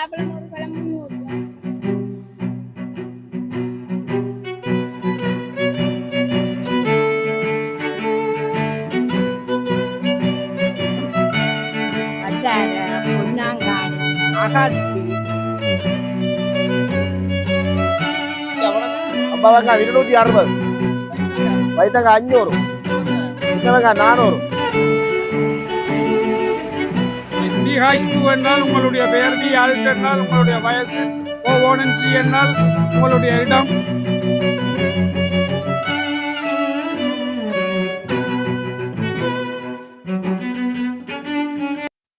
ஆப்பிளம் ஒரு பழம் முந்நூறு ரூபா வட்டார பொன்னாங்காடு அகாத்தி அம்பாவங்க இருநூற்றி அறுபது வைத்தங்க அஞ்சூறு டி என்றால் உங்களுடைய பெயர் நீ ஆல்ட் என்றால் உங்களுடைய வயசு ஓ ஓனன் சி என்றால் உங்களுடைய இடம்.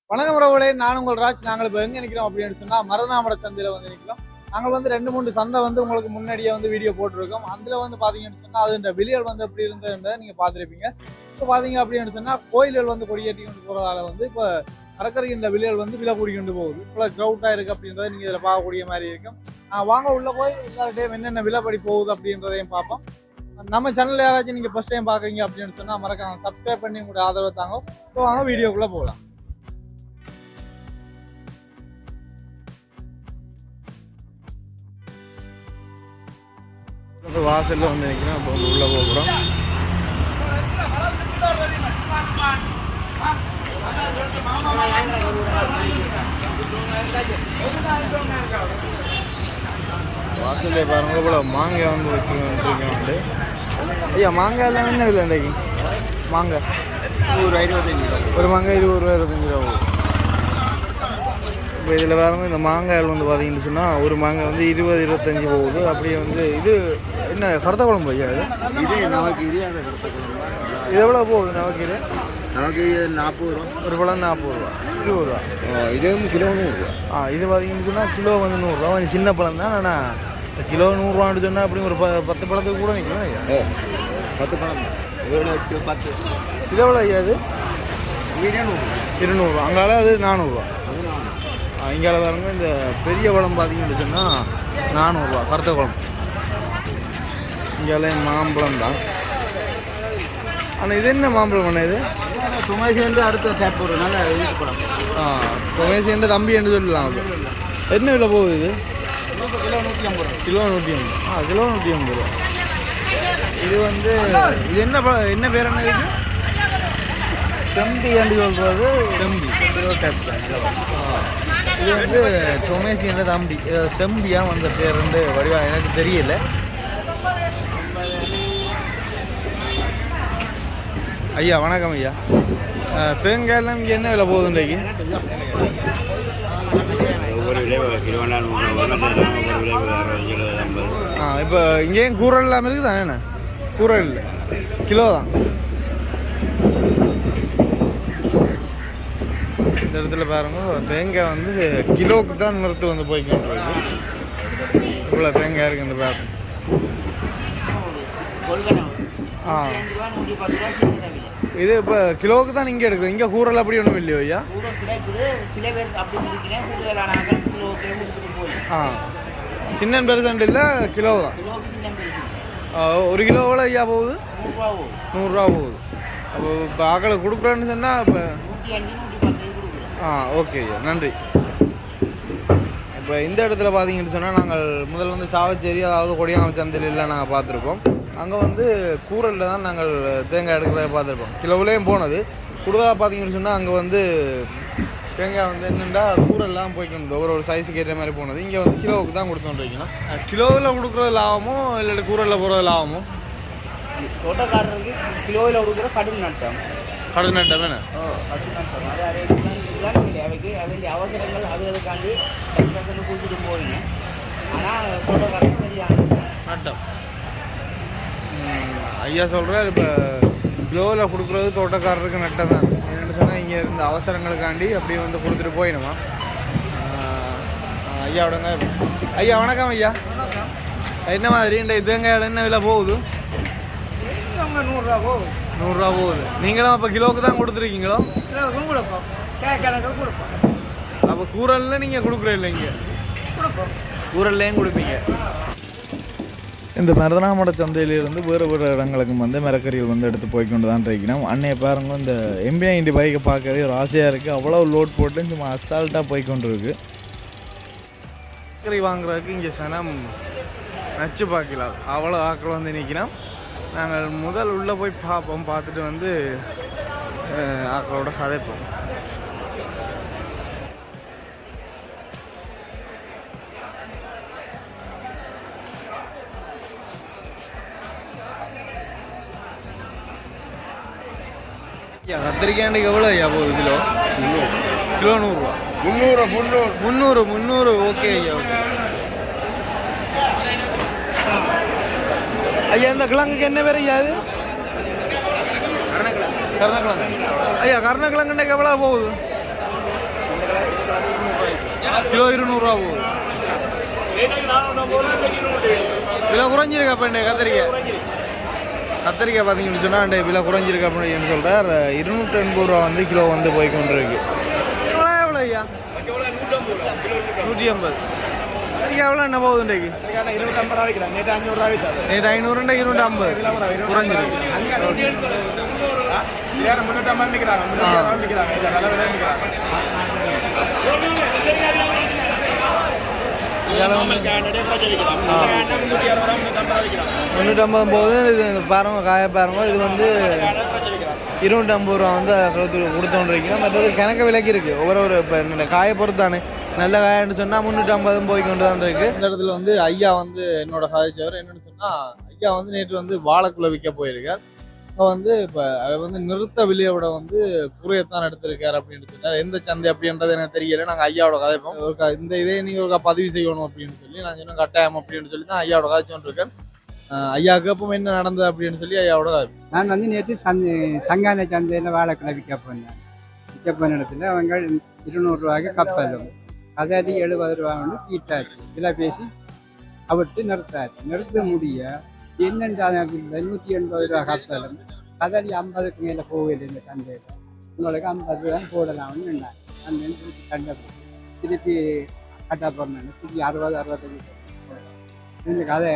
வணக்கம் உறவுகளே நான் உங்கள் ராஜ். நாங்கள் இப்போ எங்கே நிற்கிறோம் அப்படின்னு சொன்னால் மருதநாமட சந்தையில் வந்து நிற்கிறோம் நாங்கள் வந்து ரெண்டு மூணு சந்தை வந்து உங்களுக்கு முன்னாடியே வந்து வீடியோ போட்டிருக்கோம். அதில் வந்து பார்த்தீங்கன்னு சொன்னால் அதுன்ற விலைகள் வந்து எப்படி இருந்ததுன்றதை நீங்கள் பார்த்துருப்பீங்க. இப்போ பார்த்தீங்க அப்படின்னு சொன்னால் கோயில்கள் வந்து கொடியேற்றி கொண்டு போகிறதால வந்து இப்போ கடற்கரைன்ற விலைகள் வந்து விலை கூடிக்கொண்டு போகுது இவ்வளோ க்ரௌட்டாக இருக்குது அப்படின்றத நீங்கள் இதில் பார்க்கக்கூடிய மாதிரி இருக்கும் ஆஹ் வாங்க உள்ளே போய் எல்லார்ட்டையும் என்னென்ன விலைப்படி போகுது அப்படின்றதையும் பார்ப்போம் நம்ம சேனல் யாராச்சும் நீங்கள் ஃபஸ்ட் டைம் பார்க்குறீங்க அப்படின்னு சொன்னால் மறக்காம சப்ஸ்கிரைப் பண்ணி உங்களோட ஆதரவு தாங்க இப்போ வாங்க வீடியோக்குள்ளே போகலாம் வாசல்ல வந்து நிற்கிறோம் இப்போ உள்ள போகிறோம் வாசல்ல பாருங்க போல மாங்காய் வந்து வச்சுருக்கோம் வந்து. ஐயா மாங்காய் எல்லாம் என்ன விலை இன்றைக்கு? மாங்காய். நூறு இருபத்தஞ்சு ஒரு மாங்காய் இருபது ரூபா இருபத்தஞ்சி ரூபா இப்போ இதில் பாருங்க இந்த மாங்காயில் வந்து பார்த்தீங்கன்னு சொன்னால் ஒரு மாங்காய் வந்து இருபது இருபத்தஞ்சி போகுது. அப்படியே வந்து இது என்ன கருத்த குழம்பு ஐயா இது? இதே நமக்கு இது எவ்வளோ போகுது நமக்கு இது? நமக்கு நாற்பது ரூபா. ஒரு பழம் நாற்பது ரூபா. இருபது ரூபா. இதே கிலோ நூறு ஆ இது பார்த்தீங்கன்னு சொன்னால் கிலோ வந்து நூறுரூவா கொஞ்சம் சின்ன பழம் தான். ஆனால் கிலோ நூறுரூவான்னு சொன்னால் அப்படி ஒரு ப பத்து பழத்துக்கு கூட ஓ பத்து பழம் எட்டு பத்து. இது எவ்வளோ ஐயா நூறு இருநூறுவா அங்கால அது நானூறுரூவா அது நானூறு. இங்கால பாருங்க இந்த பெரிய குழம்பு பார்த்தீங்கன்னு சொன்னால் நானூறுரூவா கருத்த குழம்பு இங்கால மாம்பழம் தான். ஆனால் இது என்ன மாம்பழம் அண்ணா இது? சேர்ந்து அடுத்த டேப் ஒரு நல்ல படம் ஆ ரமேஷ் தம்பி என்று சொல்லலாம் அது. என்ன விலை போகுது இது? கிலோ நூற்றி ஐம்பது ரூபா. கிலோ நூற்றி ஐம்பது ஆ கிலோ நூற்றி ஐம்பது ரூபா. இது வந்து இது என்ன பழம் என்ன பேர் என்ன இது? செம்பி என்று சொல்கிறது செம்பி. கிலோ டேப் தான் இது வந்து டொமேசி என்ற தம்பி இது செம்பியா வந்த பேர் வந்து வடிவா எனக்கு தெரியல. ஐயா வணக்கம் ஐயா. அஹ், தேங்காயெல்லாம் இங்கே என்ன விலை போகுது இன்றைக்கு? ஆ இப்போ இங்கேயும் கூரல் இல்லாமல் இருக்குதா என்ன? கூரல் இல்லை. கிலோ தான். இந்த இடத்துல பாருங்க தேங்காய் வந்து கிலோவுக்கு தான் நிறுத்து வந்து போய்க்கிட்டு இவ்வளோ தேங்காய் இருக்கு இந்த பாருங்க. ஆ. இது இப்போ கிலோவுக்கு தான் இங்கே எடுக்கிறோம். இங்கே கூரல் அப்படி ஒன்றும் இல்லையோ ஐயா? ஆ. சின்ன பெருசண்ட் இல்லை கிலோ தான். ஒரு கிலோ எவ்வளோ ஐயா போகுது? நூறுரூவா போகுது. அப்போ இப்போ ஆக்களை கொடுக்குறேன்னு சொன்னால் இப்போ ஆ ஓகே ஐயா. நன்றி. இப்போ இந்த இடத்துல பார்த்தீங்கன்னு சொன்னால் நாங்கள் முதல்ல வந்து சாவச்சேரி அதாவது கொடியாம சந்தையிலாம் நாங்கள் பார்த்துருக்கோம் அங்கே வந்து கூரலில் தான் நாங்கள் தேங்காய் எடுக்கிறத பார்த்துருப்போம். கிலோவிலையும் போனது. கூடுதலாக பார்த்தீங்கன்னு சொன்னால் அங்கே வந்து தேங்காய் வந்து என்னென்னா கூரெல்லாம் போய்க்கணும் ஒரு ஒரு சைஸுக்கு ஏற்ற மாதிரி போனது. இங்கே வந்து கிலோவுக்கு தான் கொடுத்தோன்றீங்கன்னா கிலோவில் கொடுக்குறது லாபமோ இல்லாட்டி கூரலில் போகிறது லாபமோ? தோட்டக்காரருக்கு கிலோவில் கொடுக்குற கடும் நட்டம். கடும் நட்டம் அரைக்கலாம் இதுதான் இல்லை அவைக்கு அதில் அவசரங்கள் அது அதுக்காண்டி டக்குன்னு கொடுத்துட்டு போறீங்க ஆனால் தோட்டக்காரருக்கு சரியான நட்டம். ஐயா சொல்கிறார் இப்போ கிலோவில் கொடுக்குறது தோட்டக்காரருக்கு நட்டம் தான் என்னென்னு சொன்னால் இங்கே இருந்த அவசரங்களுக்காண்டி அப்படியே வந்து கொடுத்துட்டு போயிடுமா. ஐயா விடுங்க. ஐயா வணக்கம் ஐயா. என்ன மாதிரி? இந்த தேங்காய் என்ன விலை போகுது? நூறுரூவா போகும் நூறுரூவா போகுது. நீங்களும் அப்போ கிலோவுக்கு தான் கொடுத்துருக்கீங்களோ? அப்போ கூரல்ல நீங்கள் கொடுக்குற இல்லை இங்கே? கொடுப்போம். ஊரல்லையும் கொடுப்பீங்க. இந்த மருதனாமட சந்தையிலிருந்து வேறு வேறு இடங்களுக்கும் வந்து மரக்கறிகள் வந்து எடுத்து போய்க்கொண்டு தான் இருக்கணும் அன்னைய பாருங்க இந்த எம்பிஐ இண்டி பைக்கை பார்க்கவே ஒரு ஆசையாக இருக்குது அவ்வளோ லோட் போட்டு சும்மா அசால்ட்டாக போய்க்கொண்டு இருக்கு கறி வாங்குறதுக்கு இங்கே சனம் நச்சு பார்க்கலாம் அவ்வளோ ஆக்கள் வந்து நிற்கணும் நாங்கள் முதல் உள்ளே போய் பார்ப்போம் பார்த்துட்டு வந்து ஆக்களோட கதைப்போம் ஐயா கத்திரிக்காய்க்கு எவ்வளோ ஐயா போகுது கிலோ கிலோ நூறுரூவா முந்நூறு முந்நூறு முந்நூறு முந்நூறு ஓகே ஐயா ஓகே ஐயா இந்த கிழங்குக்கு என்ன பேர் ஐயா இது கருணக்கிழங்கு ஐயா கருணக்கிழங்குக்கு எவ்வளோ போகுது கிலோ இருநூறுவா போகுது விலை குறைஞ்சிருக்கா இப்போ கத்திரிக்காய் கத்திரிக்காய் பார்த்தீங்கன்னு சொன்னால் விலை குறைஞ்சிருக்கு அப்படின்னு சொல்கிறார் இருநூற்றி எண்பது ரூபா வந்து கிலோ வந்து போய் கொண்டு இருக்கு எவ்வளோ எவ்வளோ ஐயா? நூற்றி ஐம்பது கத்திரிக்காய் எவ்வளோ என்ன போகுது இன்றைக்கு? நேற்று ஐநூறுண்டா இருநூற்றி ஐம்பது குறைஞ்சிருக்கு வேறு முன்னூற்றம்பது நிற்கிறாங்க முன்னூற்றி நிற்கிறாங்க இல்லை விலை விலை நிற்கிறாங்க இதில் வந்து முன்னூற்றி அறுபது ரூபா முன்னூற்றம்பது ரூபா விற்கிறாங்க முந்நூற்றம்பது போகுது இது பாருங்க காய பாருங்க. இது வந்து இருநூற்றம்பது ரூபா வந்து கொடுத்து கொடுத்தோன்றிருக்கீங்க மற்றது கணக்கு விலைக்கு இருக்குது ஒவ்வொரு ஒரு இப்போ இந்த காயை பொறுத்து தானே நல்ல காயன்னு சொன்னால் முந்நூற்றம்பதும் போய் கொண்டு தான் இருக்கு. இந்த இடத்துல வந்து ஐயா வந்து என்னோட சாதிச்சவர் என்னன்னு சொன்னா ஐயா வந்து நேற்று வந்து வாழைக்குள்ள விற்க போயிருக்கார். இப்போ வந்து இப்போ அதை வந்து நிறுத்த விலையோட வந்து குறையத்தான் எடுத்திருக்காரு அப்படின்னு சொன்னார். எந்த சந்தை அப்படின்றது எனக்கு தெரியல. நாங்கள் ஐயாவோட கதைப்போம் ஒரு க- இந்த இதே நீங்கள் ஒரு பதிவு செய்யணும் அப்படின்னு சொல்லி நான் இன்னும் கட்டாயம் அப்படின்னு சொல்லி தான் ஐயாவோட கதை சொன்னிருக்கேன் ஐயா ஐயாவுக்கு அப்போ என்ன நடந்தது அப்படின்னு சொல்லி ஐயாவோட கதை நான் வந்து நேற்று சந்தை சங்கான சந்தையில் வாழைக்கிழமை விற்க போனேன். விற்க போன இடத்துல அவங்க இருநூறுவாய்க்கு கப்பலும் அதாவது எழுபது ரூபா வந்து கீட்டாச்சு விலை பேசி அவர்கிட்ட நிறுத்தாரு நிறுத்த முடிய என்னென்று நூற்றி எண்பது ரூபா கப்பலும் கதறி ஐம்பதுக்கு மேலே போகுது இந்த சந்தையில் உங்களுக்கு ஐம்பது ரூபா போடலாம்னு என்ன அந்த திருப்பி கண்ட திருப்பி கட்டா போடணும். திருப்பி அறுபது அறுபத்தஞ்சு இந்த கதை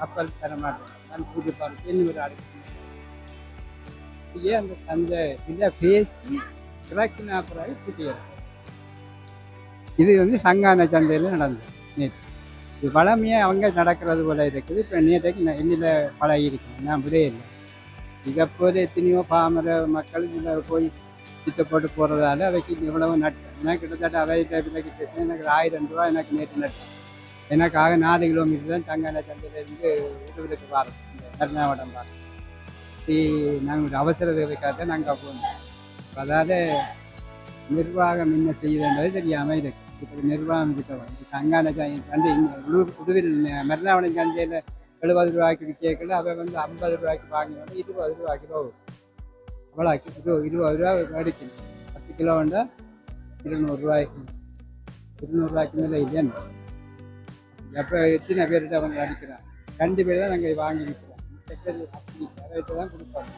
கப்பல் தர மாட்டேன். நான் புது பார்த்து என்ன ஒரு ஏன் அந்த சந்தை இதை பேசி இறக்கின பிறகு கூட்டியது. இது வந்து சங்கான சந்தையில் நடந்தது. நேற்று. இது அவங்க நடக்கிறது போல இருக்குது. இப்போ நேற்றைக்கு நான் என்னில் பழகி இருக்கேன் நான் விடே இல்லை இதை போல எத்தனையோ பாமர மக்கள் இதில் போய் பிச்சை போட்டு போகிறதால அவைக்கு இவ்வளவு நட்டு எனக்கு கிட்டத்தட்ட அவைகிட்ட விலைக்கு பேசினேன் எனக்கு ஒரு ஆயிரம் ரூபா எனக்கு நேற்று நட்டு எனக்காக நாலு கிலோமீட்டர் தான் தங்கான சந்தையிலேருந்து விடுதலுக்கு வரோம். கர்நாடகம் வரோம். நாங்கள் ஒரு அவசர தேவைக்காக நாங்கள் போனோம் அதால் நிர்வாகம் என்ன செய்யுதுன்றது தெரியாமல் இருக்குது இப்போ நிர்வாகம் கிட்ட வந்து சங்கான சந்தை உடுவில் மருதாவளம் சந்தையில் எழுபது ரூபாய்க்கு விற்கல அவ வந்து ஐம்பது ரூபாய்க்கு வாங்கினோம் இருபது ரூபா கிலோ அவ்வளோ இருபது ரூபா அடிக்கணும் பத்து கிலோ வந்தா இருநூறுவாய்க்கு இருநூறுவாய்க்கு மேலே இல்லைன்னு எப்போ எத்தனை பேர்கிட்ட அவங்க அடிக்கிறான் ரெண்டு பேர் தான் நாங்கள் வாங்கி விற்கிறோம் செக்கரி அப்படி ரேட்டு தான் கொடுப்பாங்க.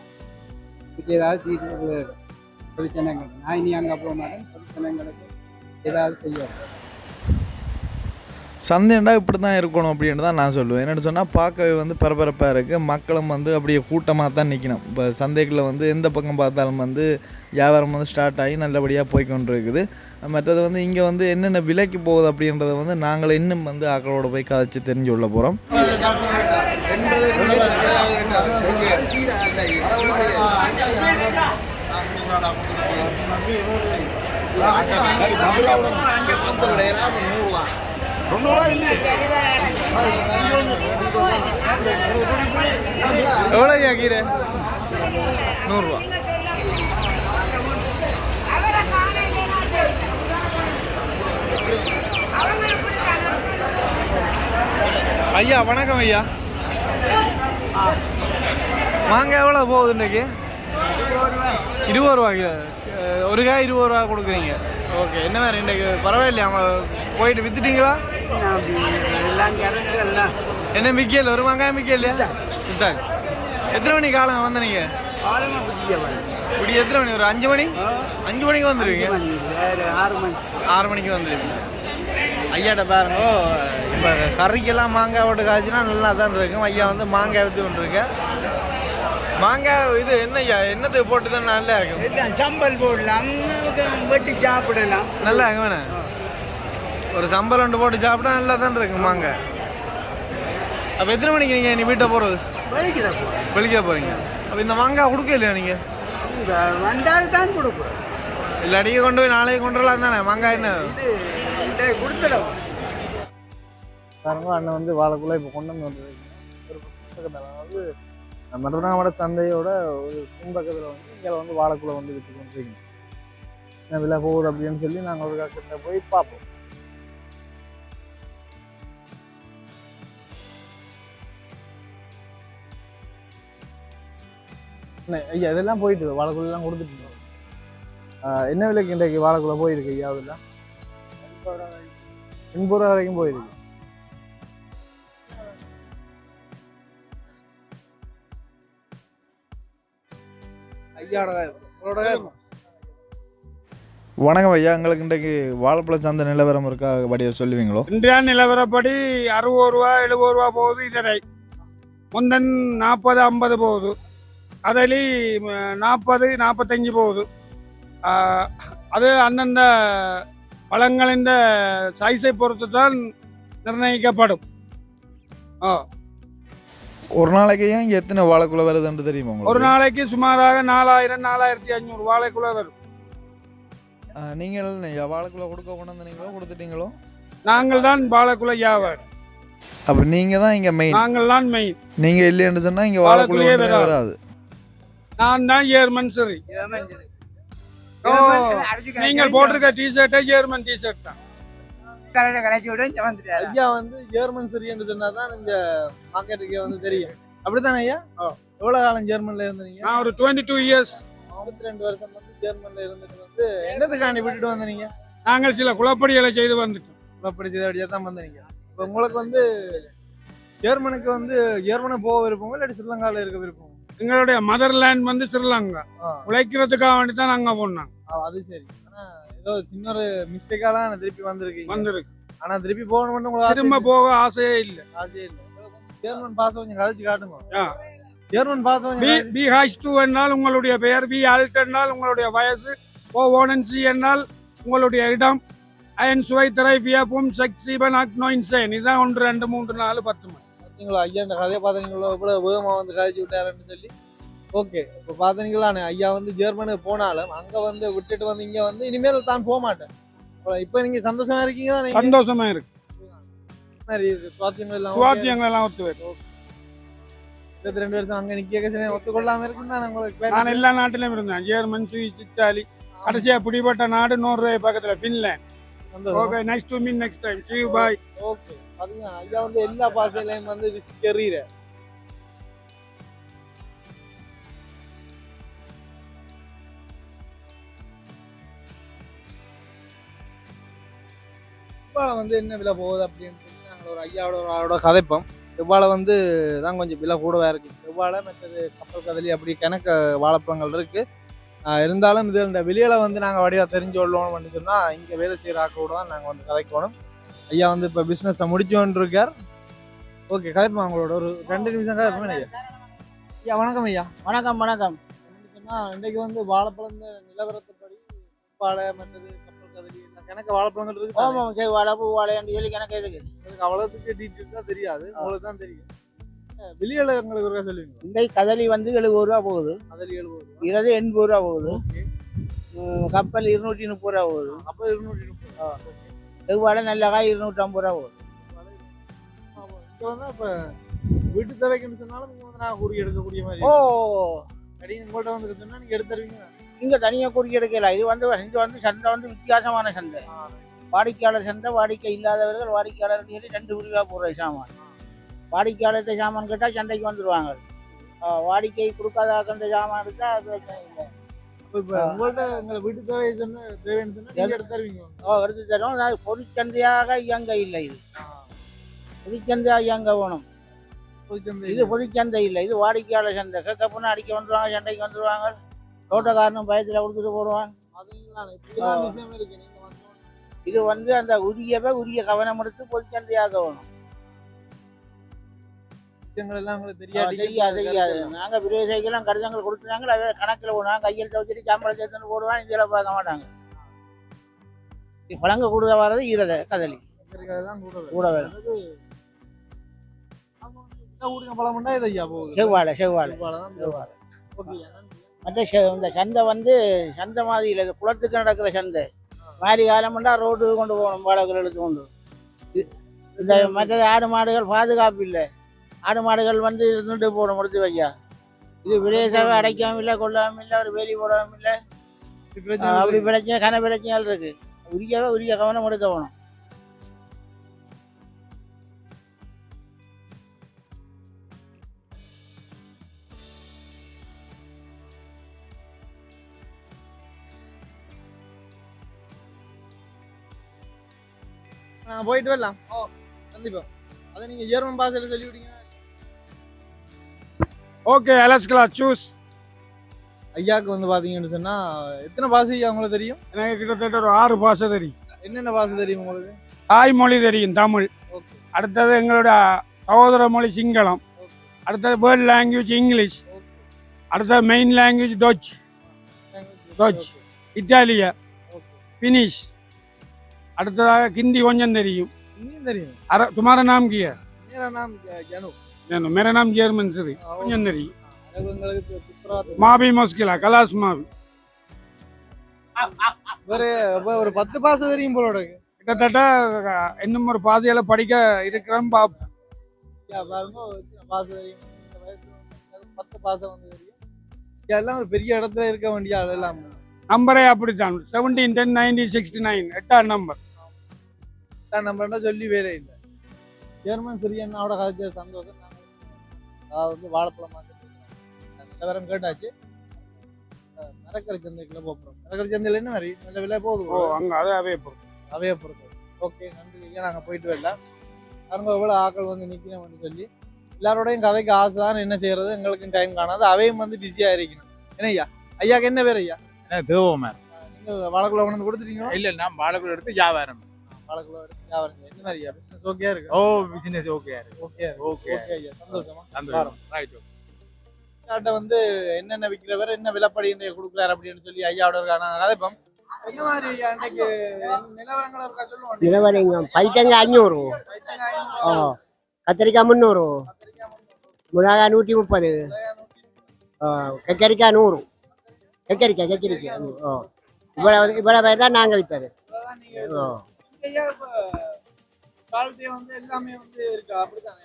இதுக்கு ஏதாவது தீர்வு பிரச்சனைகள் நான் இனி அங்கே போக மாட்டேன். பிரச்சனைங்களுக்கு ஏதாவது செய்யணும் சந்தைண்டா இப்படி தான் இருக்கணும் அப்படின்னு தான் நான் சொல்லுவேன். என்னென்னு சொன்னால் பார்க்கவே வந்து பரபரப்பாக இருக்குது மக்களும் வந்து அப்படியே கூட்டமாக தான் நிற்கணும் இப்போ சந்தைக்குள்ள வந்து எந்த பக்கம் பார்த்தாலும் வந்து வியாபாரம் வந்து ஸ்டார்ட் ஆகி நல்லபடியாக போய் கொண்டு இருக்குது மற்றது வந்து இங்கே வந்து என்னென்ன விலைக்கு போகுது அப்படின்றத வந்து நாங்கள் இன்னும் வந்து ஆக்களோட போய் கதைச்சு தெரிஞ்சு கொள்ள போகிறோம் எவ்வளோ கீரை நூறுரூவா ஐயா வணக்கம் ஐயா. மாங்காய் எவ்வளோ போகுது இன்னைக்கு? இருபது ரூபா கிலோ ஒரு காய் இருபது ரூபா கொடுக்குறீங்க. ஓகே என்ன வேறு இன்றைக்கு பரவாயில்லையா? அவங்க போயிட்டு வித்துட்டீங்களா? என்ன மிக்கல்? ஒரு மாங்காய் மிக்கலையா இல்லையா? எத்தனை மணி காலம் வந்த நீங்க? இப்படி எத்தனை மணி? ஒரு அஞ்சு மணி? அஞ்சு மணிக்கு வந்துடுவீங்க ஆறு மணி ஆறு மணிக்கு வந்துடுவீங்க ஐயாட்ட பாருங்க. இப்போ கறிக்கெல்லாம் மாங்காய் போட்டு காய்ச்சினா நல்லா தான் இருக்கும். ஐயா வந்து மாங்காய் எடுத்து கொண்டிருக்கேன் மாங்காய் இது என்ன ஐயா என்னத்துக்கு போட்டு தான் நல்லா இருக்கும் சம்பல் போடலாம். வெட்டி சாப்பிடலாம். நல்லா இருக்கு வேணா ஒரு சம்பல் ரெண்டு போட்டு சாப்பிட்டா நல்லா தான் இருக்கு மாங்காய் அப்போ எத்தனை மணிக்கு நீங்கள் நீ வீட்டை போகிறது வெளிக்க போகிறீங்க அப்போ இந்த மாங்காய் கொடுக்க இல்லையா நீங்கள் வந்தால் தான் கொடுப்போம். இல்லாட்டிக்கு கொண்டு போய் நாளைக்கு கொண்டு வரலாம் தானே? மாங்காய் என்ன? கொடுத்துடும் அண்ணன் வந்து வாழைக்குள்ள இப்போ கொண்டு வந்து ஒரு பக்கத்தில் அதாவது மருதநாமட சந்தையோட ஒரு பின்பக்கத்தில் வந்து இங்கே வந்து வாழைக்குள்ள வந்து விற்று கொண்டிருக்கீங்க. என்ன விலை போகுது அப்படின்னு சொல்லி நாங்கள் ஒரு கிட்ட போய் பார்ப்போம். ஐயா இதெல்லாம் போயிட்டு இருக்கு. வாழைக்குள்ளெல்லாம் கொடுத்துட்டு என்ன விலைக்கு இன்றைக்கு வாழைக்குள்ள போயிருக்கு ஐயா அதெல்லாம்? எண்பது ரூபா வரைக்கும் போயிருக்கு. வணக்கம் ஐயா. எங்களுக்கு இன்றைக்கு வாழைப்பழ சந்தை நிலவரம் இருக்கா படியை சொல்லுவீங்களோ? இன்றைய நிலவரப்படி அறுபது ரூபா எழுபது ரூபா போகுது இதரை முந்தன் நாற்பது ஐம்பது போகுது. அதில் நாற்பது நாற்பத்தஞ்சு போகுது. அது அந்தந்த பழங்களின் சைஸை பொறுத்து தான் நிர்ணயிக்கப்படும். ஓ ஒரு நாளைக்கு ஏன் எத்தனை வாழைக்குள்ள வருதுன்னு தெரியுமா ஒரு உங்களுக்கு நாளைக்கு சுமாராக நாலாயிரம் நாலாயிரத்தி அஞ்சூறு வாழைக்குள்ள வரும். நீங்கள் வாழைக்குள்ள கொடுக்க கொண்டு வந்தீங்களோ கொடுத்துட்டீங்களோ? நாங்கள் தான் வாழைக்குள்ள வியாபாரம் அப்போ நீங்கள் தான் இங்கே மெயின் நாங்கள் தான் மெயின் நீங்கள் இல்லைன்னு சொன்னால் இங்கே வாழைக்குள்ள வராது. நான் தான் ஜேர்மன் சரி ஓ நீங்கள் போட்டிருக்க டிஷர்ட்டே ஜேர்மன் டிஷர்ட் தான். கடைச்சி விட இங்க வந்துட்டாரு ஐயா வந்து ஜெர்மன் சிரியன்னு சொன்னா தான் இந்த மார்க்கெட்டுக்கு வந்து தெரியும். அப்படித்தானே ஐயா. எவ்வளவு காலம் ஜெர்மன்ல இருந்தீங்க? நான் ஒரு டுவெண்ட்டி டூ இயர்ஸ் முப்பத்தி ரெண்டு வருஷம் வந்து ஜெர்மன்ல இருந்துட்டு வந்து என்னத்துக்காண்டி விட்டுட்டு வந்தீங்க? நாங்கள் சில குளப்படிகளை செய்து வந்துட்டோம். படிச்சது அப்படியே தான் வந்தீங்க. இப்போ உங்களுக்கு வந்து ஜெர்மனுக்கு வந்து ஜெர்மனு போக விருப்பம் இல்லாட்டி ஸ்ரீலங்கால இருக்க விருப்பம்? எங்களுடைய மதர்லேண்ட் வந்து ஸ்ரீலங்கா. உழைக்கிறதுக்காக வேண்டி தான் நாங்கள் போனோம் அது சரி. ஆனா ஏதோ சின்ன ஒரு மிஸ்டேக்காக தான் திருப்பி வந்திருக்கீங்க வந்திருக்கு. ஆனா திருப்பி போகணும்னு உங்களுக்கு திரும்ப போக ஆசையே இல்லை. ஆசையே இல்லை. ஜெர்மன் பாச கொஞ்சம் கதைச்சு காட்டுங்க. பாச கொஞ்சம் பி பி ஹாஷ் டூ என்றால் உங்களுடைய பெயர் பி ஆல்ட் என்றால் உங்களுடைய வயசு ஓ ஓனன்சி என்றால் உங்களுடைய இடம் அயன் சுவை திரை வியப்பும் செக்ஸிபன் அக்னோயின்சேன் இதுதான் ஒன்று ரெண்டு மூன்று நாலு பத்து மணி. பார்த்தீங்களா ஐயா இந்த கதையை பார்த்தீங்களோ இவ்வளவு வேகமாக வந்து கதைச்சு விட்டாருன்னு சொல்லி ஓகே இப்போ பார்த்தீங்களாண்ணே ஐயா வந்து ஜெர்மனுக்கு போனாலும் அங்கே வந்து விட்டுட்டு வந்து இங்கே வந்து இனிமேல் தான் போக மாட்டேன். இப்போ நீங்கள் சந்தோஷமா இருக்கீங்க தானே சந்தோஷமா இருக்கு. மாதிரி சுவாத்தியங்கள் எல்லாம் சுவாத்தியங்கள் எல்லாம் ஒத்து வரும். இருபத்தி ரெண்டு வருஷம் அங்கே நிற்க ஒத்துக்கொள்ளாம இருக்குன்னு உங்களுக்கு நான் எல்லா நாட்டிலும் இருந்தேன். ஜெர்மன் சுவிஸ் இத்தாலி கடைசியா பிடிபட்ட நாடு நோர்வே பக்கத்துல Finland okay next to mean next time see bye okay. பாத்தீங்கன்னா ஐயா வந்து எல்லா பாசையிலையும் வந்து விசிட் எறிகிற செவ்வாழை வந்து என்ன விலை போகுது அப்படின்னு சொல்லி நாங்கள் ஒரு ஐயாவோட ஒரு ஆளோட கதைப்போம். செவ்வாழை வந்து தான் கொஞ்சம் விலை கூடவே இருக்கு. செவ்வாழை மற்றது கப்பல் கதலி அப்படி கணக்கு வாழைப்பழங்கள் இருக்கு. இருந்தாலும் இது இந்த வெளியில வந்து நாங்கள் வடிவா தெரிஞ்சு கொள்ளணும்னு சொன்னால் இங்கே வேலை செய்கிற ஆக்களோட தான் நாங்கள் வந்து கதைக்கணும். ஐயா வந்து இப்போ பிஸ்னஸை முடிச்சோன்ருக்கார் ஓகே கதைப்போம் அவங்களோட. ஒரு ரெண்டு நிமிஷம் கதைப்போம் ஐயா ஐயா வணக்கம் ஐயா. வணக்கம் வணக்கம். என்னன்னு சொன்னா இன்றைக்கு வந்து வாழைப்பழம் இந்த நிலவரத்துப்படி செவ்வாழை மற்றது கதலி கணக்கு வாழைப்பழங்கள் இருக்கு தானே? ஓமம் சரி வாழை பூ வாழைன்னு சொல்லி கணக்கு எதுக்கு? எனக்கு அவ்வளோத்துக்கு டீட்டெயில்ஸாக தெரியாது. உங்களுக்கு தான் தெரியும். அஹ் வெளியில எங்களுக்கு ஒருக்கா சொல்லுவீங்க? இந்த கதலி வந்து எழுபது ரூபா போகுது. அதில் எழுபது ரூபா. இருபது எண்பது ரூபா போகுது. கப்பல் இருநூற்றி முப்பது ரூபா போகுது. அப்போ இருநூற்றி முப்பது செவ்வாழை நல்ல காய் இருநூற்றி ஐம்பது ரூபா போகுது. இப்போ வந்து இப்போ வீட்டு தேவைக்குன்னு சொன்னாலும் நீங்கள் வந்து நான் கூறி எடுக்கக்கூடிய மாதிரி ஓ அடி உங்கள்கிட்ட வந்து சொன்னா நீங்கள் எடுத்து தருவீங்க இங்க தனியா குறுக்கி எடுக்கல இது வந்து இங்க வந்து சந்தை வந்து வித்தியாசமான சந்தை வாடிக்கையாளர் சந்தை வாடிக்கை இல்லாதவர்கள் வாடிக்கையாளர் சொல்லி ரெண்டு பிரிவா போடுற சாமான். வாடிக்கையாளர்கிட்ட சாமான் கேட்டா சந்தைக்கு வந்துடுவாங்க வாடிக்கை கொடுக்காத கண்ட சாமான் எடுத்தா அது இல்லை. இப்போ உங்கள்கிட்ட எங்களை வீட்டு தேவை சொன்ன தேவைன்னு எடுத்து தருவீங்க ஓ எடுத்து தரும் அது பொதுச்சந்தையாக இயங்க இல்லை இது. பொதுச்சந்தையாக இயங்க வேணும். இது பொதுச்சந்தை இல்லை. இது வாடிக்கையாளர் சந்தை. கேட்க போனால் அடிக்க வந்துருவாங்க சண்டைக்கு வந்துருவாங்க. தோட்டக்காரனும் பயத்தில் கொடுத்துட்டு போடுவான். இது வந்து அந்த உரியவை உரிய கவனம் எடுத்து பொதுச்சந்தையாக வேணும். நாங்க விவசாயிக்கெல்லாம் கடிதங்கள் கொடுத்தாங்க அதை கணக்கில் போடுவாங்க கையெழுத்த வச்சுட்டு சம்பளம் சேர்த்துன்னு போடுவாங்க இதில் பார்க்க மாட்டாங்க. பழங்க கூடுதல் வர்றது ஈரத கதலி. கூட கூட வேணும். செவ்வாழை செவ்வாழை. செவ்வாழை. செவ்வாழை மற்ற செ- இந்த சந்தை வந்து சந்தை மாதிரி இல்லை. இது குளத்துக்கு நடக்கிற சந்தை. மாதிரி காலம்னா ரோடு கொண்டு போகணும் வாழைகள் எடுத்து கொண்டு இந்த மற்றது ஆடு மாடுகள் பாதுகாப்பு இல்லை. ஆடு மாடுகள் வந்து இருந்துட்டு போகணும் முடிச்சு வையா. இது விலேசாவே அடைக்காம இல்லை கொள்ளாம இல்லை ஒரு வேலி போடாம இல்லை. அப்படி பிரச்சனை கன பிரச்சனைகள் இருக்கு. உரியவே உரிய கவனம் எடுக்க வேணும். நான் போயிட்டு வரலாம். ஓ கண்டிப்பா அதை நீங்க ஜெர்மன் பாஷையில சொல்லி விடுங்க. ஓகே அலஸ்கலா சூஸ் ஐயாக்கு வந்து பாத்தீங்கன்னு சொன்னா எத்தனை பாஷை உங்களுக்கு தெரியும்? எனக்கு கிட்டத்தட்ட ஒரு ஆறு பாஷை தெரியும். என்னென்ன பாஷை தெரியும் உங்களுக்கு? தாய்மொழி தெரியும் தமிழ். அடுத்தது எங்களோட சகோதர மொழி சிங்களம். அடுத்தது வேர்ல்ட் லாங்குவேஜ் இங்கிலீஷ். அடுத்தது மெயின் லாங்குவேஜ் டச். டச். இத்தாலிய. ஃபினிஷ் அடுத்ததாக கிண்டி கொஞ்சம் தெரியும். தெரியும். அர துமார நாம் கியா. மேரா நாம் ஜனு. மேரா நாம் ஜேர்மன் சரி கொஞ்சம் தெரியும். மாபி மொஸ்கிலா கலாஸ் மாபி. ஒரு ஒரு பத்து பாசம் தெரியும் போல கிட்டத்தட்ட இன்னும் ஒரு பாதையில படிக்க இருக்கிறோம் தெரியும். பத்து பாசம் வந்து தெரியும். எல்லாம் ஒரு பெரிய இடத்துல இருக்க வேண்டிய அதெல்லாம். நம்பரே அப்படித்தான். Seventeen ten nineteen sixty nine எட்டாம் நம்பர் நம்பர்னா சொல்லி வேறே இல்லை. ஜெர்மன் சிறியண்ணாவோட கதைச்ச சந்தோஷம் நாங்கள் அதாவது வந்து வாழைப்பழம் நிலவரம் கேட்டாச்சு. அஹ் மரக்கறி சந்தைக்குள்ள போகிறோம் மரக்கறி சந்தையில் என்ன மாதிரி? நல்ல விலை போகுது ஓ அங்க அதே அவே அவைய பொறுத்து ஓகே நன்றி ஐயா. நாங்கள் போயிட்டு வரலாம். பாருங்க எவ்வளோ ஆக்கள் வந்து நிற்கணும்னு சொல்லி. எல்லாரோடையும் கதைக்கு ஆசை தான் என்ன செய்யறது? எங்களுக்கும் டைம் காணாது. அவையும் வந்து பிஸியாக இருக்கணும். என்ன ஐயா? ஐயாக்கு என்ன பேர் ஐயா? தேவமே நீங்கள் வாழைக்குள்ள கொண்டு வந்து கொடுத்துட்டீங்களா? இல்ல நான் வாழைக்குள்ள எடுத்து வியாபாரம் வாழைக்குள்ள எடுத்து வியாபாரம் என்ன மாதிரி ஐயா பிஸ்னஸ் இருக்கு? ஓ business okay okay okay okay ஐயா சந்தோஷமா? சந்தோஷம். ரைட் வந்து என்னென்ன விற்கிறவர் என்ன விலைப்படி கொடுக்குறாரு அப்படின்னு சொல்லி ஐயாவோட இருக்காங்க கதைப்போம் நிலவரங்க பைத்தங்க அஞ்சூறு கத்திரிக்காய் முந்நூறு. மிளகாய் நூற்றி முப்பது. கக்கரிக்காய் நூறு. கக்கரிக்காய் கக்கரிக்காய் ஓ இவ்வளவு இவ்வளவு பேர் தான் நாங்கள் விற்றது ஓ.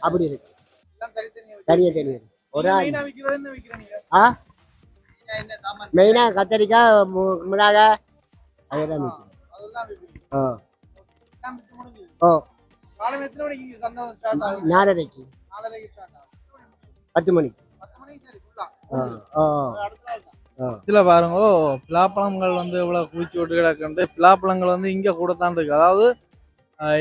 அப்படி இருக்கு. தனித்தனியா தனியாக தனியாக ஒரு ஆள். ஆ மெயினாக கத்திரிக்காய் மிளகாய் அதெல்லாம் விற்கிறீங்க ஓ. ஓ நாலரைக்கு. பத்து மணிக்கு. பத்து சரி தான் ஆ. இதுல பாருங்க பிலாப்பழங்கள் வந்து இவ்வளவு குவிச்சு விட்டு கிடக்குண்டு பிலாப்பழங்கள் வந்து இங்க கூட தான் இருக்கு. அதாவது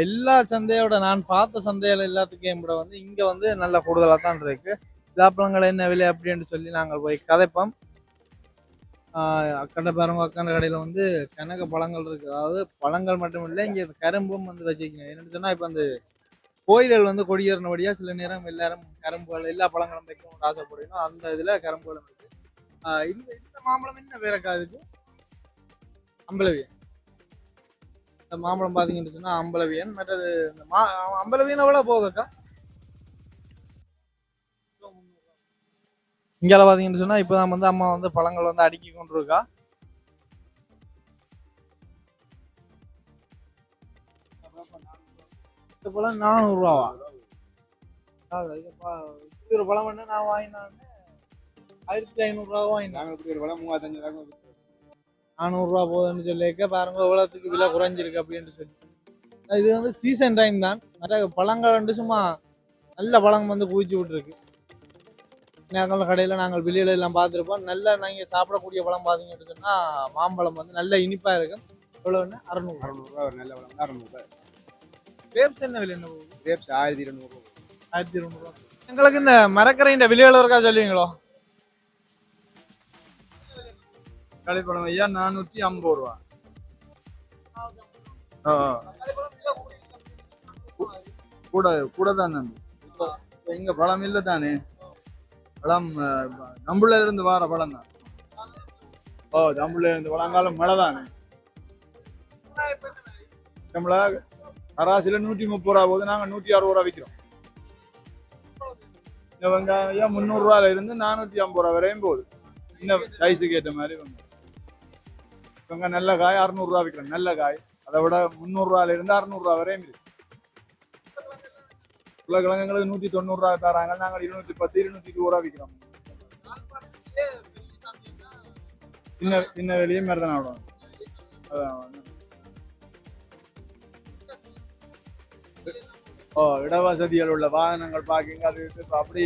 எல்லா சந்தையோட நான் பார்த்த சந்தையில எல்லாத்துக்கும் விட வந்து இங்க வந்து நல்ல கூடுதலா தான் இருக்கு. பிலாப்பழங்கள் என்ன விலை அப்படின்னு சொல்லி நாங்கள் போய் கதைப்போம். ஆஹ், பாருங்க அக்கண்ட கடையில வந்து கனக பழங்கள் இருக்கு. அதாவது பழங்கள் மட்டும் இல்லை இங்க கரும்பும் வந்து வச்சுக்கணும் என்னன்னு சொன்னா இப்ப அந்த கோயில்கள் வந்து கொடியேறினபடியா சில நேரம் எல்லாரும் கரும்புகள் எல்லா பழங்களும் வைக்கணும்னு ஆசைப்படுறோம் அந்த இதுல கரும்புகளும் இந்த இந்த மாம்பழம் என்ன பேரக்கா இதுக்கு? அம்பலவியன் இந்த மாம்பழம் பாத்தீங்கன்னு சொன்னா அம்பளவியன் மற்றது இந்த மா அம்பளவியனை விட போகக்கா இங்கே பார்த்தீங்கன்னு சொன்னால் சொன்னா இப்பதான் வந்து அம்மா வந்து பழங்கள் வந்து அடுக்கி கொண்டிருக்கா. இந்த பழம் நானூறுரூவாவா ஒரு பழம் என்ன நான் வாங்கினான்னு. ஆயிரத்தி ஐநூறு ரூபா வாங்கினேன். நாங்கள் விலை மூவாத்தஞ்சு ரூபா நானூறுரூவா போகுதுன்னு சொல்லியிருக்க பாருங்க எவ்வளோத்துக்கு விலை குறைஞ்சிருக்கு அப்படின்னு சொல்லி. இது வந்து சீசன் டைம் தான். மற்ற பழங்கள் வந்து சும்மா நல்ல பழம் வந்து குவிச்சு விட்டுருக்கு. நாங்கள் கடையில் நாங்கள் வெளியில எல்லாம் பார்த்துருப்போம். நல்ல நீங்கள் சாப்பிடக்கூடிய பழம் பார்த்தீங்கன்னு சொன்னால் மாம்பழம் வந்து நல்ல இனிப்பாக இருக்கும். எவ்வளோன்னு அறநூறு. அறுநூறுவா ஒரு நல்ல விலை அறுநூறுவா கிரேப்ஸ் என்ன விலை என்ன கிரேப்ஸ் ஆயிரத்தி இருநூறு ஆயிரத்தி இருநூறுவா. எங்களுக்கு இந்த மரக்கரையின் விலைகள் இருக்கா சொல்லுவீங்களோ? களிப்பழம் ஐயா நானூத்தி ஐம்பது ரூபா. கூட கூட தான் தம்பி பழம் இல்ல தானே பழம் நம்புல இருந்து வார பழம் தான். ஓ நம்புல இருந்து பழங்காலம் மழை தானே நம்மள அராசில நூற்றி முப்பது ரூபா போகுது நாங்கள் நூற்றி அறுபது ரூபா விற்கிறோம் இந்த வெங்காயம் முந்நூறுரூவால இருந்து நானூற்றி ஐம்பது ரூபா வரையும் போகுது. சின்ன சைஸுக்கு ஏற்ற மாதிரி வெங்காயம். இவங்க நல்ல காய் அறுநூறுவா விற்கிறோம் நல்ல காய். அதை விட முந்நூறுரூவால இருந்து அறுநூறுவா வரையும் இருக்கு உருளைக்கிழங்குங்களுக்கு நூற்றி தொண்ணூறுரூவா தராங்க நாங்கள் இருநூற்றி பத்து இருநூற்றி இருபது ரூபா விற்கிறோம் சின்ன சின்ன வெளியே மாதிரி தானே விடுவோம் அதான். ஓ இடவசதிகள் உள்ள வாகனங்கள் பார்க்கிங் அது இப்போ அப்படி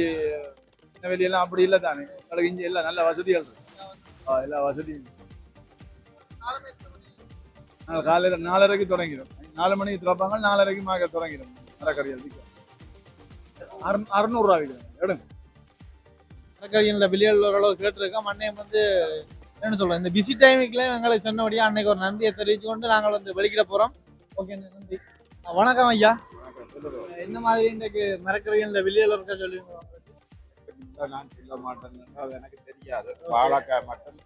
சின்ன வெளியெல்லாம் அப்படி இல்லை தானே. உங்களுக்கு இங்கே எல்லாம் நல்ல வசதிகள் இருக்கு. ஓ எல்லா வசதியும் காலையில் நாலரைக்கு தொடங்கிடும். நாலு மணிக்கு திறப்பாங்க நாலரைக்கு மாக்க தொடங்கிடும். மரக்கறிகள் விற்கும் அறுநூறுவா விற்கிறோம் எடுங்க. மரக்கறியில் விலைகள் ஓரளவு கேட்டிருக்கோம். அன்னையம் வந்து என்ன சொல்கிறோம் இந்த பிஸி டைமுக்குள்ளே எங்களுக்கு சொன்னபடியாக அன்னைக்கு ஒரு நன்றியை தெரிவித்து கொண்டு நாங்கள் வந்து வெளிக்கிட போறோம். ஓகே நன்றி. வணக்கம் ஐயா. என்ன மாதிரி இன்றைக்கு மரக்கறியில் விலைகள் இருக்கா சொல்லுவீங்க நான் சொல்ல மாட்டேன். அது எனக்கு தெரியாது. வாழைக்காய் மட்டும்.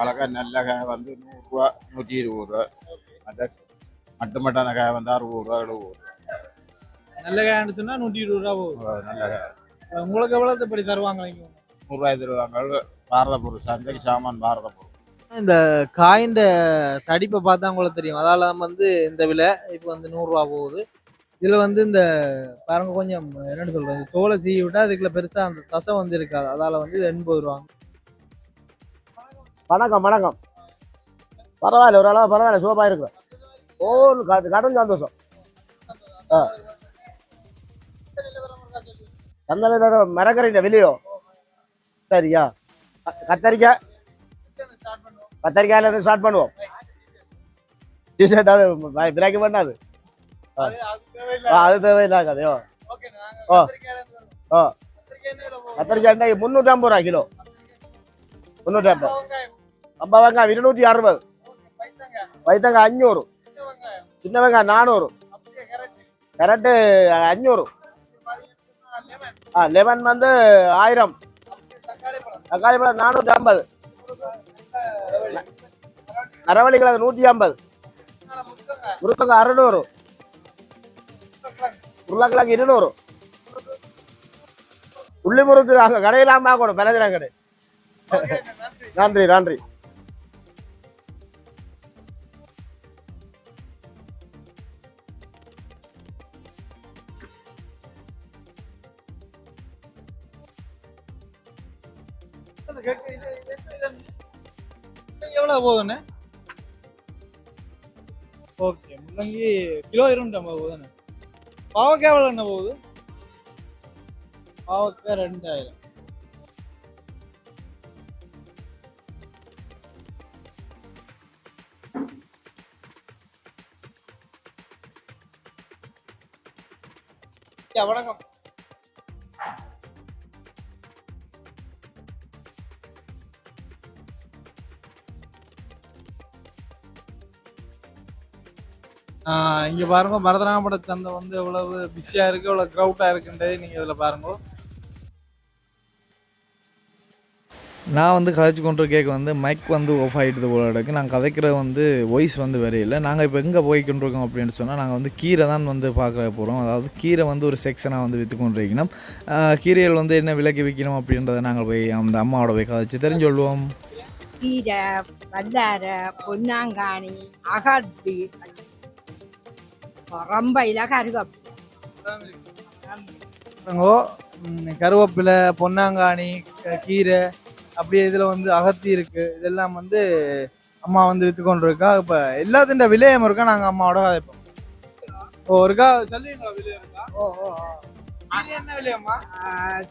வாழைக்காய் நல்ல காய் வந்து நூறுரூவா நூற்றி இருபது ரூபா. மற்ற மட்டு மட்டான காய் வந்து அறுபது ரூபா எழுபது ரூபா. நல்ல காய்னு சொன்னா நூற்றி இருபது ரூபா போகும் நல்ல காய். உங்களுக்கு எவ்வளவு இப்படி தருவாங்க நீங்க நூறுரூவாய் தருவாங்க. பாரதப்பூர் சந்தைக்கு சாமான் பாரதப்பூர். இந்த காயின் தடிப்பை பார்த்தா உங்களுக்கு தெரியும். அதால வந்து இந்த விலை இப்போ வந்து நூறுரூவா போகுது. இதில் வந்து இந்த பாருங்க கொஞ்சம் என்னன்னு இந்த தோலை சீவி விட்டா அதுக்குள்ள பெருசா அந்த தசை வந்து இருக்காது. அதால வந்து இது எண்பது ரூபா வணக்கம் வணக்கம். பரவாயில்ல ஓரளவு பரவாயில்ல சோபா இருக்கிறோம் ஓ கட- சந்தோஷம். ஆ. சந்தன மரக்கறிட்ட வெளியோ? சரியா க- கத்தரிக்காய் கத்தரிக்காயில இருந்து ஸ்டார்ட் பண்ணுவோம். டிஷர்ட் அது பண்ணாது அது. தேவையில்லை கதையோ ஓ. ஓ. கத்தரிக்காய் இன்னைக்கு ஐம்பது ரூபா கிலோ. முந்நூற்றி ஐம்பது அம்பா வெங்காயம் இருநூற்றி அறுபது. வைத்தங்காய் அஞ்சூறு சின்ன வெங்காயம் நானூறு. கரெக்டு அஞ்சூறு ஆ லெமன் வந்து ஆயிரம். தக்காளி பழம் நானூற்றி ஐம்பது. அரவள்ளி கிழங்கு நூற்றி ஐம்பது. முருங்கக்காய் அறுநூறு. உருளைக்கிழங்கு இருநூறு. உள்ளி முறுக்கு அங்கே கடையெல்லாம் பார்க்கணும். பலஜன கடை நன்றி நன்றி. எவ்வளவு போகுதுண்ணே ஓகே முள்ளங்கி கிலோ இருநூற்றி ஐம்பது போகுதுண்ணே பாவக்காய் எவ்வளோ என்ன போகுது? பாவக்காய் ரெண்டாயிரம். வணக்கம். இங்க பாருங்க மரதராமட சந்தை வந்து எவ்வளவு பிஸியா இருக்கு எவ்வளவு க்ரௌட்டா இருக்குன்றது நீங்க இதுல பாருங்க. நான் வந்து கதைச்சு கொண்டு கேட்க வந்து மைக் வந்து ஆஃப் ஆகிடுது போல இருக்கு. நாங்கள் கதைக்கிறது வந்து வாய்ஸ் வந்து வரையில நாங்கள் இப்போ எங்கே போய் கொண்டிருக்கோம் அப்படின்னு சொன்னால் நாங்கள் வந்து கீரை தான் வந்து பார்க்க போகிறோம் அதாவது கீரை வந்து ஒரு செக்ஷனாக வந்து விற்று கொண்டிருக்கணும். கீரைகள் வந்து என்ன விலைக்கு விற்கணும் அப்படின்றத நாங்கள் போய் அந்த அம்மாவோட போய் கதைச்சு தெரிஞ்சு கீரை வல்லாரை பொன்னாங்கானி அகத்தி ம், கருவேப்பிலை பொன்னாங்கானி க- கீரை அப்படியே இதில் வந்து அகத்தி இருக்கு. இதெல்லாம் வந்து அம்மா வந்து விற்று கொண்டு இருக்கா இப்போ எல்லாத்தின் விலையம் இருக்கா? நாங்கள் அம்மாவோட கதைப்போம் ஓ இருக்கா? சொல்லுவீங்களா? விலையம் இருக்கா? ஓ ஓ என்ன விலையம்மா?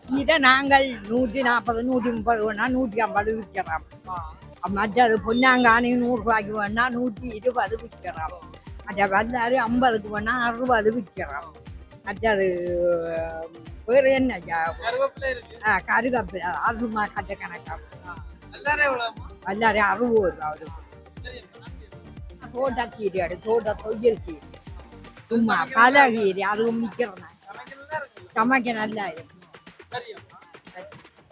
கீரை நாங்கள் நூற்றி நாற்பது நூற்றி முப்பது வேணா நூற்றி ஐம்பது விற்கிறோம். மற்றது பொன்னாங்கானி நூறுரூவாய்க்கு வேணா நூற்றி இருபது விற்கிறோம். மற்ற வல்லாரி ஐம்பதுக்கு வேணா அறுபது விற்கிறோம் மற்றது வேறு என்ன ஐயா? ஆ, கருகப்பு அதுமா கட்ட கணக்காக வல்லாரி அறுபது ரூபா வரும். தோட்ட கீரை எடு தோட்ட தொய்யல் கீரை. சும்மா பல கீரை அதுவும் விற்கிறேன் சமைக்க நல்லா இருக்கும்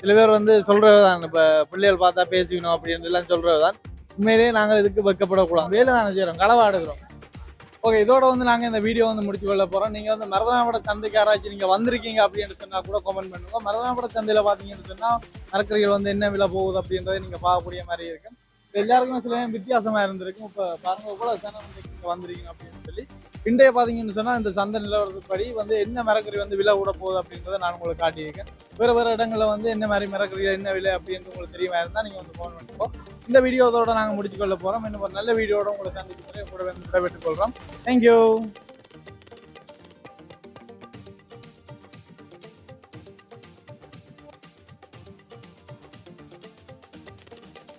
சில பேர் வந்து சொல்றது தான் இப்போ பிள்ளைகள் பார்த்தா பேசிக்கணும் அப்படின்னு எல்லாம் சொல்றது தான் உண்மையிலேயே நாங்கள் இதுக்கு வைக்கப்படக்கூடாது. வேலை தானே செய்கிறோம் களவா எடுக்கிறோம் ஓகே இதோட வந்து நாங்கள் இந்த வீடியோ வந்து முடிச்சு கொள்ள போகிறோம் நீங்கள் வந்து மருதனாபட சந்தைக்கு யாராச்சும் நீங்கள் வந்திருக்கீங்க அப்படின்னு சொன்னால் கூட கமெண்ட் பண்ணுங்க. மருதனாபட சந்தையில் பார்த்தீங்கன்னு சொன்னால் மரக்கறிகள் வந்து என்ன விலை போகுது அப்படின்றத நீங்கள் பார்க்கக்கூடிய மாதிரி இருக்கும். எல்லாருக்குமே சில வித்தியாசமாக இருந்திருக்கும். இப்போ பாருங்க கூட சேனல் வந்து வந்திருக்கீங்க அப்படின்னு சொல்லி இன்றைய பார்த்தீங்கன்னு சொன்னால் இந்த சந்தை நிலவரப்படி வந்து என்ன மரக்கறி வந்து விலை விட போகுது அப்படின்றத நான் உங்களுக்கு காட்டியிருக்கேன். வேறு வேறு இடங்களில் வந்து என்ன மாதிரி மரக்கறி என்ன விலை அப்படின்னு உங்களுக்கு தெரியுமா இருந்தால் நீங்கள் வந்து ஃபோன் பண்ணிக்கோ. இந்த வீடியோ நாங்கள் நாங்க முடிச்சு கொள்ள இன்னும் ஒரு நல்ல வீடியோட உங்களை சந்திக்கும் முறை கூட வந்து விடைபெற்றுக் கொள்கிறோம் தேங்க்யூ